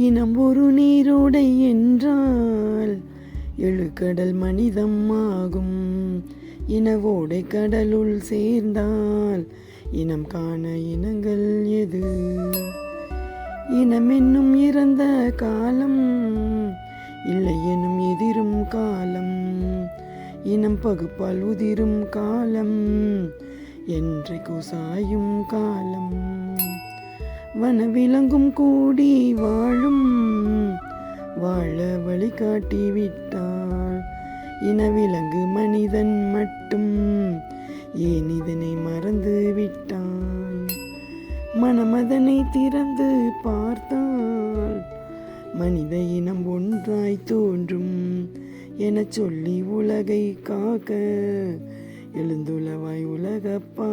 இனம் ஒரு நீரோடை என்றால் எழுக்கடல் மனிதம் ஆகும். இனவோடை கடலுள் சேர்ந்தால் இனம் காண இனங்கள் எது? இனம் என்னும் இறந்த காலம் இல்லை எனும் எதிரும் காலம். இனம் பகுப்பால் உதிரும் காலம் என்றைக்கு சாயும் காலம். வனவிலங்கும் கூடி வாழும். வாழ வழிகாட்டி விட்டாள் இனவிலங்கு மனிதன் மட்டும். ஏன் இதனை மறந்து விட்டான் மனமதனை திறந்து பார்த்தால் மனித இனம் ஒன்றாய் தோன்றும் எனச் சொல்லி உலகை காக்க எழுந்துளவாய் உலகப்பா